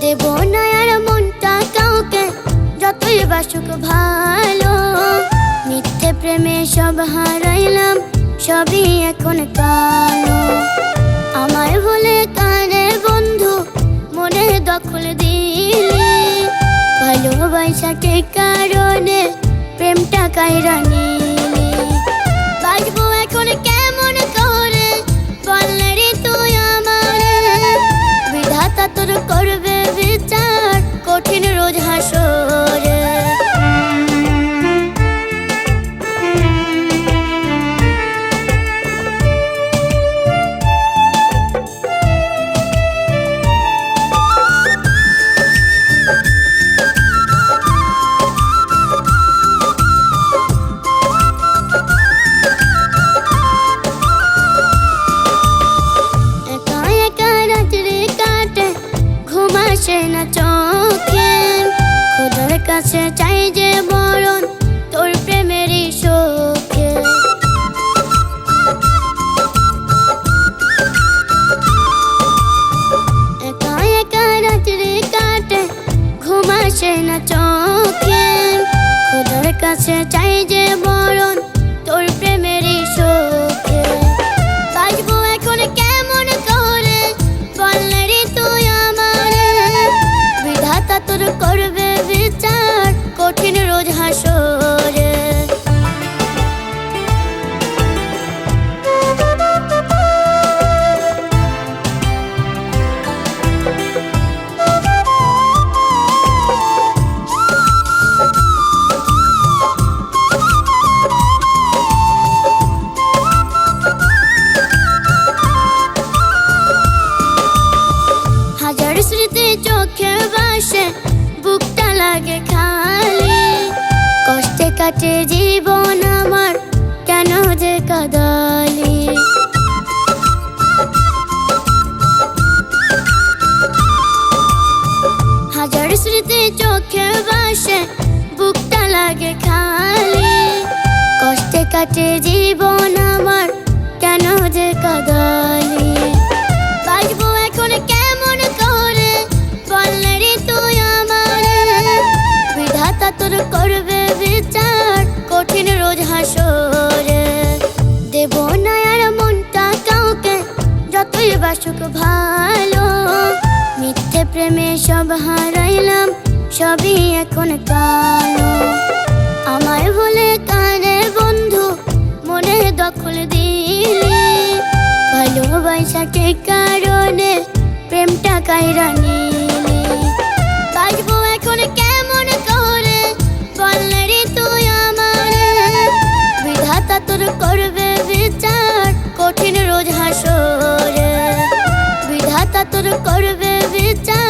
দেব না আর মনটা কাউকে, যতই বাসুক ভালো। মিথ্যে প্রেমে সব হারাইলাম, সবই এখন কালো। আমায় বলে কানে বন্ধু, মনে দখল দিলি। ভালোবাসাকে কারণে প্রেমটা কাইরা নিলি। আসে না চোখে। খোদার কাছে চাই যে বরণ তোর প্রেমের শোকে। এখন কেমন করে? আমারে। বিধাতা তোর করবে বিচার, কঠিন রোজ হাসরে বাসে বুকটা লাগে খালি। কষ্টে কাটে জীবন আমার, কেন যে কাদালি? হাজার স্মৃতি চোখে বাসে বুকটা লাগে খালি। কষ্টে কাটে জীবন আমার প্রেমে সব হারাইলাম, সবই এখন কালো। আমার বলে কানে বন্ধু, মনে দখল দিলি। ভালোবাসা কে কারণে প্রেমটা কায়রা নিলি। বাজবো এখন কেমন করে, বললে তুই আমার। বিধাতা তোর করবে বিচার, কঠিন রোজ হাসরে। বিধাতা তোর করবে ちゃう